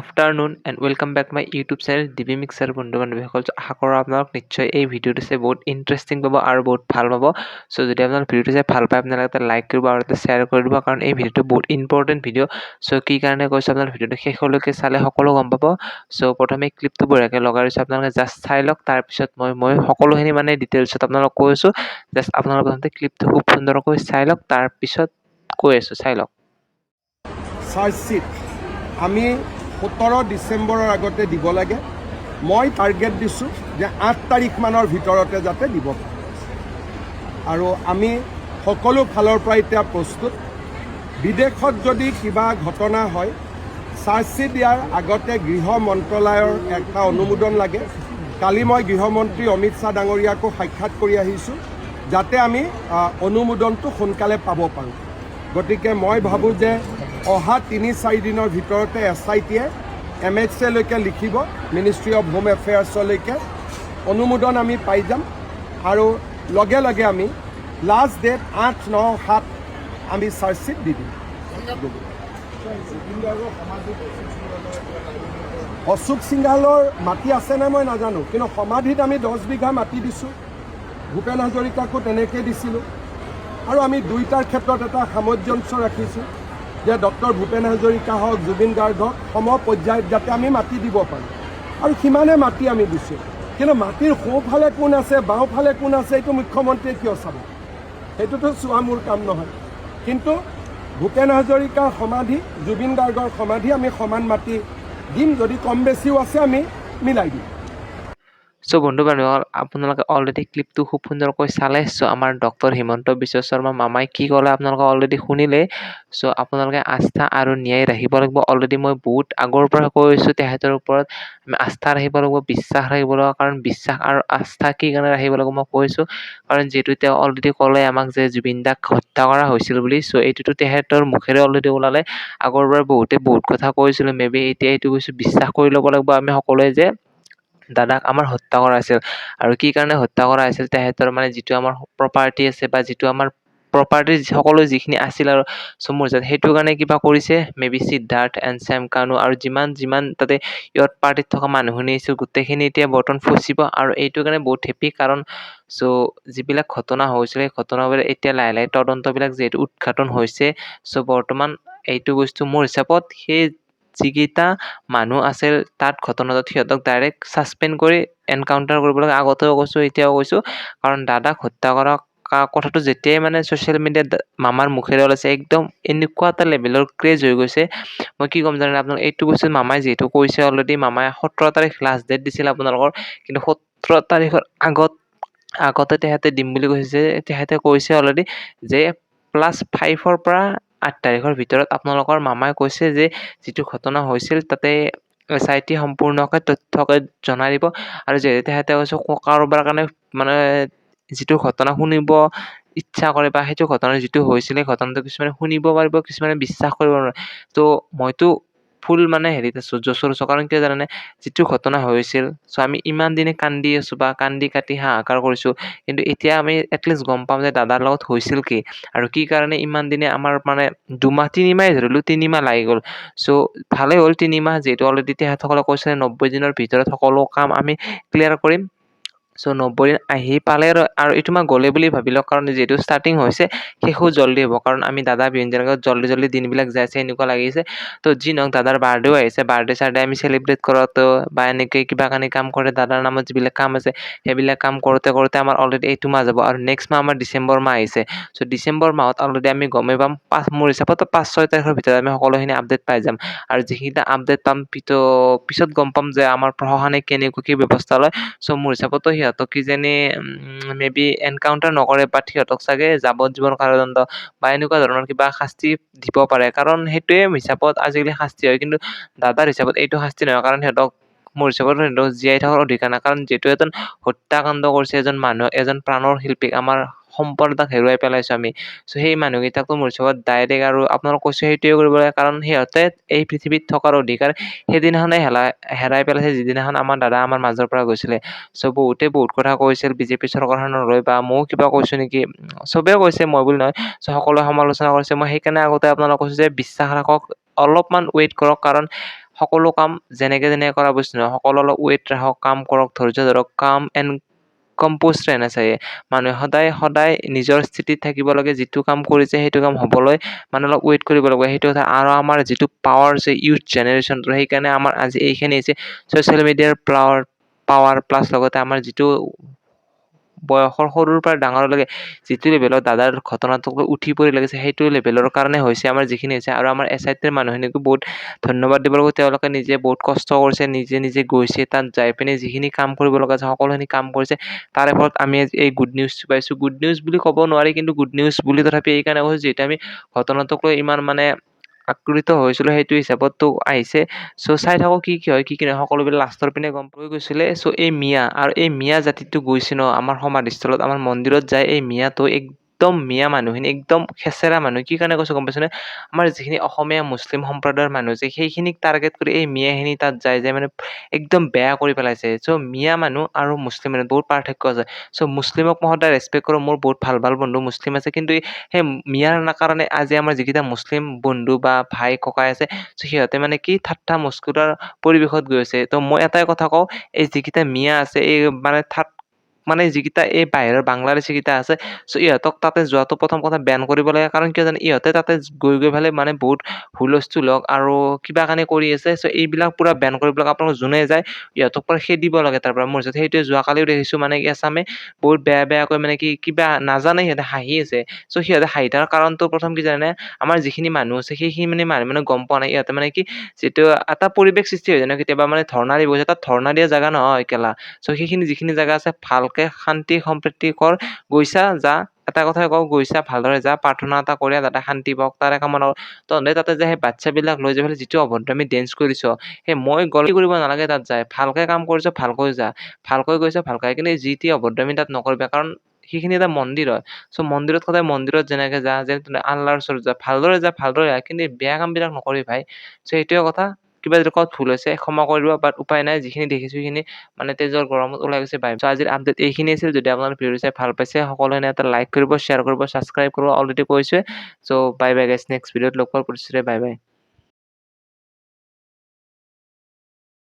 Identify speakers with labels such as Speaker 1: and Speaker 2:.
Speaker 1: Afternoon and welcome back my YouTube channel DB mixer বন্ধু বান্ধৱীসকল আশা কৰোঁ আপোনালোক নিশ্চয় এই ভিডিঅ'টো চাই বহুত ইণ্টাৰেষ্টিং পাব আৰু বহুত ভালো পাব। চ' যদি আপোনালোক ভিডিঅ'টো চাই ভালো পায়, আপোনালোকে এটা লাইক কৰিব আৰু এটা শ্বেয়াৰ কৰি দিব, কাৰণ এই ভিডিঅ'টো বহুত ইম্পৰ্টেণ্ট ভিডিঅ' চ' কি কাৰণে কৈছোঁ আপোনালোক ভিডিঅ'টো শেষলৈকে চালে সকলো গম পাব। চ' প্ৰথমে ক্লিপটো বঢ়িয়াকৈ লগাই দিছোঁ, আপোনালোকে জাষ্ট চাই লওক, তাৰপিছত মই মই সকলোখিনি মানে ডিটেইলছত আপোনালোক কৈ আছোঁ। জাষ্ট আপোনালোকে প্ৰথমতে ক্লিপটো খুব সুন্দৰকৈ চাই লওক, তাৰপিছত কৈ আছোঁ, চাই লওক।
Speaker 2: আমি সোতৰ ডিচেম্বৰৰ আগতে দিব লাগে। মই টাৰ্গেট দিছোঁ যে আঠ তাৰিখমানৰ ভিতৰতে যাতে দিব পাৰোঁ। আৰু আমি সকলো ফালৰ পৰা এতিয়া প্ৰস্তুত। বিদেশত যদি কিবা ঘটনা হয় চাৰ্জশ্বীট দিয়াৰ আগতে গৃহ মন্ত্ৰালয়ৰ এটা অনুমোদন লাগে। কালি মই গৃহমন্ত্ৰী অমিত শ্বাহ ডাঙৰীয়াকো সাক্ষাৎ কৰি আহিছোঁ, যাতে আমি অনুমোদনটো সোনকালে পাব পাৰোঁ। গতিকে মই ভাবোঁ যে অহা তিনি চাৰিদিনৰ ভিতৰতে এছ আই টিয়ে এম এইচ এলৈকে লিখিব মিনিষ্ট্ৰী অফ হোম এফেয়াৰ্ছলৈকে অনুমোদন আমি পাই যাম। আৰু লগে লগে আমি লাষ্ট ডেট আঠ, ন, সাত আমি চাৰ্জশ্বীট দি দিম। অশোক সিংহালৰ মাটি আছেনে মই নাজানো, কিন্তু সমাধিত আমি দহ বিঘা মাটি দিছোঁ। ভূপেন হাজৰিকাকো তেনেকৈ দিছিলোঁ। আৰু আমি দুইটাৰ ক্ষেত্ৰত এটা সামঞ্জস্য ৰাখিছোঁ। যে ডক্টৰ ভূপেন হাজৰিকা হওক, জুবিন গাৰ্গ হওক, সম পৰ্যায়ত যাতে আমি মাটি দিব পাৰোঁ। আৰু সিমানে মাটি আমি দিছোঁ। কিন্তু মাটিৰ সোঁফালে কোন আছে, বাওঁফালে কোন আছে, এইটো মুখ্যমন্ত্ৰীয়ে কিয় চাব? সেইটোতো চোৱা মোৰ কাম নহয়। কিন্তু ভূপেন হাজৰিকাৰ সমাধি, জুবিন গাৰ্গৰ সমাধি আমি সমান মাটি দিম। যদি কম বেছিও আছে, আমি মিলাই দিম।
Speaker 1: চ' বন্ধু বান্ধৱীসকল আপোনালোকে অলৰেডি ক্লিপটো খুব সুন্দৰকৈ চালে। চ' আমাৰ ডক্টৰ হিমন্ত বিশ্ব শৰ্মা মামাই কি ক'লে আপোনালোকে অলৰেডি শুনিলে। চ' আপোনালোকে আস্থা আৰু ন্যায় ৰাখিব লাগিব। অলৰেডি মই বহুত আগৰ পৰা কৈ আছোঁ তেখেতৰ ওপৰত। আমি আস্থা ৰাখিব লাগিব বিশ্বাস ৰাখিব লাগিব। কাৰণ বিশ্বাস আৰু আস্থা কি কাৰণে ৰাখিব লাগিব মই কৈছোঁ কাৰণ যিহেতু তেওঁ অলৰেডি ক'লে আমাক যে জুবিন দাক হত্যা কৰা হৈছিল বুলি। চ' এইটোতো তেখেতৰ মুখেৰে অলৰেডি ওলালে। আগৰ পৰা বহুতে বহুত কথা কৈছিলোঁ মে বি এতিয়া এইটো কৈছোঁ বিশ্বাস কৰি ল'ব লাগিব। আমি সকলোৱে যে দাদাক আমাৰ হত্যা কৰা হৈছিল। আৰু কি কাৰণে হত্যা কৰা হৈছিল তেখেতৰ মানে যিটো আমাৰ প্ৰপাৰ্টি আছে বা যিটো আমাৰ প্ৰপাৰ্টি সকলো যিখিনি আছিল আৰু চমুৰ জাত, সেইটো কাৰণে কিবা কৰিছে? May be Siddharth and same Kanu আৰু যিমান যিমান তাতে ইয়ত পাৰ্টিত থকা মানুহখিনি আছিল, গোটেইখিনি এতিয়া বৰ্তমান ফচিব আৰু এইটো কাৰণে বহুত হেপী কাৰণ চ' যিবিলাক ঘটনা হৈছিলে, সেই ঘটনাবোৰ এতিয়া লাহে লাহে তদন্তবিলাক যিহেতু উদঘাটন হৈছে চ' বৰ্তমান এইটো বস্তু মোৰ হিচাপত সেই যিকেইটা মানুহ আছিল, তাত ঘটনাটোত সিহঁতক ডাইৰেক্ট ছাছপেণ্ড কৰি এনকাউণ্টাৰ কৰিব লাগে। আগতেও কৈছোঁ, এতিয়াও কৈছোঁ। কাৰণ দাদাক হত্যা কৰা কথাটো যেতিয়াই মানে ছ'চিয়েল মিডিয়াত মামাৰ মুখেৰে ওলাইছে, একদম এনেকুৱা এটা লেভেলৰ ক্ৰেজ হৈ গৈছে। মই কি ক'ম জানে আপোনালোক? এইটো বস্তু মামাই যিহেতু কৈছে অলৰেডি মামাই সোতৰ তাৰিখ লাষ্ট ডেট দিছিল আপোনালোকৰ। কিন্তু সোতৰ তাৰিখৰ আগত, আগতে তেখেতে দিম বুলি কৈছে যে তেখেতে কৈছে অলৰেডি যে প্লাছ ফাইভৰ পৰা আঠ তাৰিখৰ ভিতৰত আপোনালোকৰ মামাই কৈছে যে যিটো ঘটনা হৈছিল তাতে এছ আই টি সম্পূৰ্ণকৈ তথ্যকে জনাই দিব। আৰু যিহেতু তেখেতে কৈছে কাৰোবাৰ কাৰণে মানে যিটো ঘটনা শুনিব ইচ্ছা কৰে বা সেইটো ঘটনা যিটো হৈছিলে ঘটনাটো কিছুমানে শুনিব পাৰিব কিছুমানে বিশ্বাস কৰিব নোৱাৰে। তো মইতো ফুল মানে হেৰিত আছোঁ জচৰ আছোঁ। কাৰণ কিয় জানেনে, যিটো ঘটনা হৈছিল চ' আমি ইমান দিনে কান্দি আছোঁ বা কান্দি কাটি হাহাকাৰ কৰিছোঁ, কিন্তু এতিয়া আমি এটলিষ্ট গম পাম যে দাদাৰ লগত হৈছিল কি। আৰু কি কাৰণে ইমান দিনে আমাৰ মানে দুমাহ, তিনিমাহে ধৰিলোঁ, তিনিমাহ লাগি গ'ল। চ' ভালেই হ'ল তিনিমাহ, যিহেতু অলৰেডি তেখেতসকলে কৈছে নব্বৈ দিনৰ ভিতৰত সকলো কাম আমি ক্লিয়াৰ কৰিম। চ' নব্বৈ আহি পালে আৰু আৰু এইটো মাহ গ'লে বুলি ভাবি লওক কাৰণ যিহেতু ষ্টাৰ্টিং হৈছে, শেষো জল্দি হ'ব। কাৰণ আমি দাদা বিহুন যেনেকৈ জল্দি জল্দি দিনবিলাক যাই আছে এনেকুৱা লাগিছে। তো, যি নহওক, দাদাৰ বাৰ্থডেও আহিছে। বাৰ্থডে চাৰ্থডে আমি চেলিব্ৰেট কৰাটো বা এনেকৈ কিবা কানি কাম কৰে দাদাৰ নামত যিবিলাক কাম আছে, সেইবিলাক কাম কৰোঁতে কৰোঁতে আমাৰ অলৰেডি এইটো মাহ যাব। আৰু নেক্সট মাহ আমাৰ ডিচেম্বৰ মাহ আহিছে। চ' ডিচেম্বৰ মাহত অলৰেডি আমি গমেই পাম, পাঁচ, মোৰ হিচাপতো পাঁচ, ছয় তাৰিখৰ ভিতৰত আমি সকলোখিনি আপডেট পাই যাম। আৰু যিকেইটা আপডেট পাম পিছত গম পাম যে আমাৰ প্ৰশাসনে কেনেকুৱা কি ব্যৱস্থা লয়। চ' মোৰ হিচাপতো সিহঁতক কিজানি মেবি এনকাউণ্টাৰ নকৰে বাট সিহঁতক চাগে যাৱজ্জীৱন কাৰাদণ্ড বা এনেকুৱা ধৰণৰ কিবা শাস্তি দিব পাৰে। কাৰণ সেইটোৱে হিচাপত আজিকালি শাস্তি হয়। কিন্তু দাদাৰ হিচাপত এইটো শাস্তি নহয়। কাৰণ সিহঁতক, মোৰ হিচাপত সিহঁতক জীয়াই থকাৰ অধিকাৰ নাই। কাৰণ যিহেতু এজন হত্যাকাণ্ড কৰিছে এজন মানুহক এজন প্ৰাণৰ শিল্পীক আমাৰ সম্পদ এটাক হেৰুৱাই পেলাইছোঁ আমি। চ' সেই মানুহকেইটাকতো মোৰ হিচাপত ডাইৰেক্ট আৰু আপোনালোক কৈছোঁ সেইটোৱে কৰিব লাগে কাৰণ সিহঁতে এই পৃথিৱীত থকাৰ অধিকাৰ সেইদিনাখনে হেলাই হেৰাই পেলাইছে যিদিনাখন আমাৰ দাদা আমাৰ মাজৰ পৰা গৈছিলে। চ' বহুতে বহুত কথা কৈছিল বিজেপি চৰকাৰখনলৈ বা ময়ো কিবা কৈছোঁ নেকি চবেই কৈছে মই বুলি নহয় চ' সকলোৱে সমালোচনা কৰিছে। মই সেইকাৰণে আগতে আপোনালোকক কৈছোঁ যে বিশ্বাস ৰাখক অলপমান ৱেইট কৰক কাৰণ সকলো কাম যেনেকে যেনেকে কৰা বস্তু নহয় সকলো অলপ ৱেইট ৰাখক কাম কৰক ধৈৰ্য ধৰক কাম এণ্ড কম্প'জ रहना चाहिए মানুহে সদায় সদায় নিজৰ স্থিতিত থাকিব লাগে যিটো কাম কৰিছে সেইটো কাম হ'বলৈ মানে অলপ ৱেইট কৰিব লাগিব সেইটো কথা আৰু আমাৰ যিটো পাৱাৰ আছে ইউথ জেনেৰেশ্যনটো সেইকাৰণে আমাৰ আজি এইখিনি হৈছে ছ'চিয়েল মিডিয়াৰ পাৱাৰ পাৱাৰ প্লাছ লগতে আমাৰ যিটো বয়সৰ সৰুৰ পৰা ডাঙৰলৈকে যিটো লেভেলত দাদাৰ ঘটনাটোক লৈ উঠি পৰি লাগিছে, সেইটো লেভেলৰ কাৰণে হৈছে আমাৰ যিখিনি হৈছে আৰু আমাৰ এছ আই টিৰ মানুহখিনিকো বহুত ধন্যবাদ দিব লাগিব তেওঁলোকে নিজে বহুত কষ্ট কৰিছে, নিজে নিজে গৈছে, তাত যাই পিনে যিখিনি কাম কৰিব লগা আছে সকলোখিনি কাম কৰিছে। তাৰে ফলত আমি এই গুড নিউজটো পাইছোঁ। গুড নিউজ বুলি ক'ব নোৱাৰি, কিন্তু গুড নিউজ বুলি তথাপি এইকাৰণে কৈছোঁ, যিহেতু আমি ঘটনাটোক লৈ ইমান মানে আকুৰিত হৈছিলোঁ সেইটো হিচাপততো আহিছে। চ' চাই থাকোঁ কি কি হয়, কি কি নহয়। সকলোবিলাক লাষ্টৰ পিনে গম পাই গৈছিলে। চ' এই মিয়া আৰু এই মিয়া জাতিটো গৈছে ন আমাৰ সমাধিস্থলত। আমাৰ মন্দিৰত যায় এই মিয়াটো একদম মিয়া মানুহখিনি একদম খেচেৰা মানুহ। কি কাৰণে কৈছোঁ গম পাইছেনে? আমাৰ যিখিনি অসমীয়া, মুছলিম সম্প্ৰদায়ৰ মানুহ আছে সেইখিনিক টাৰ্গেট কৰি এই মিয়াখিনি তাত যায় যায় মানে একদম বেয়া কৰি পেলাইছে। চ' মিয়া মানুহ আৰু মুছলিম মানুহ বহুত পাৰ্থক্য আছে। চ' মুছলিমক মই সদায় ৰেচপেক্ট কৰোঁ, মোৰ বহুত ভালো ভালো বন্ধু মুছলিম আছে। কিন্তু সেই মিয়াৰ কাৰণে আজি আমাৰ যিকেইটা মুছলিম বন্ধু বা ভাই, ককাই আছে চ' সিহঁতে মানে কি ঠাট্টা মস্কুৰাৰ পৰিৱেশত গৈ আছে। তো, মই এটাই কথা কওঁ, এই যিকেইটা মিয়া আছে, এই মানে ঠাট মানে যিকেইটা এই বাহিৰৰ বাংলাদেশী কেইটা আছে চ' ইহঁতক তাতে যোৱাটো প্ৰথম কথা বেন কৰিব লাগে, কাৰণ কিয় জানে, ইহঁতে তাতে গৈ গৈ পেলাই মানে বহুত হুলস্থুল হওক আৰু কিবা কানি কৰি আছে চ' এইবিলাক পূৰা বেন কৰিব লাগে, আপোনালোক যোনে যায়, ইহঁতক পৰা খেদিব লাগে তাৰ পৰা। মোৰ হিচাপত সেইটোৱে যোৱাকালিও দেখিছোঁ মানে কি এছামে বহুত বেয়া বেয়াকৈ মানে কি, কিবা নাজানে সিহঁতে হাঁহি আছে। চ' সিহঁতে হাঁহি থকাৰ কাৰণটো প্ৰথম কি জানে, আমাৰ যিখিনি মানুহ আছে, সেইখিনি মানে মানুহ মানে গম পোৱা নাই। ইহঁতে মানে কি, যিটো এটা পৰিৱেশ সৃষ্টি হৈ যায় ন কেতিয়াবা মানে ধৰ্ণা দিব তাত ধৰ্ণা দিয়া জেগা নহয় কেলা চ' সেইখিনি যিখিনি জেগা আছে ভালকে শান্তি সম্প্ৰীতি কৰ, গৈছা, যা। এটা কথাই কওঁ, গৈছা ভালদৰে, যা, প্ৰাৰ্থনা এটা কৰি যাতে শান্তি পাওক, তাৰে কামনা কৰ। তহঁতে তাতে যে সেই বাচ্ছাবিলাক লৈ পেলাই যিটো অভদ্ৰামী ডেন্স কৰিছ, সেই মই গল্টি কৰিব নালাগে তাত যায়। ভালকে কাম কৰিছ, ভালকৈ যা। ভালকৈ গৈছ, ভালকৈ কিন্তু যি টি অভদ্ৰামী তাত নকৰিবা, কাৰণ সেইখিনি এটা মন্দিৰ হয়। চ' মন্দিৰত সদায় মন্দিৰত যেনেকে যা, যেনে আল্লাহৰ ওচৰত যা। ভালদৰে যা, ভালদৰে আহ কিন্তু বেয়া কামবিলাক নকৰিবি ভাই। চ' সেইটোৱে কথা। কিবা যদি ক'ত ভুল হৈছে ক্ষমা কৰিব বাট উপায় নাই যিখিনি দেখিছোঁ সেইখিনি মানে তেজৰ গৰমত ওলাই গৈছে বাই চ' আজিৰ আপডেট এইখিনি আছিল যদি আপোনালোকে ভিডিঅ' চাই ভাল পাইছে সকলোৱে এটা লাইক কৰিব শ্বেয়াৰ কৰিব ছাবস্ক্ৰাইব কৰিব already কৈছোৱে। So' bye bye guys next ভিডিঅ'ত লগ পোৱাৰ প্ৰতিশ্ৰুতি বাই বাই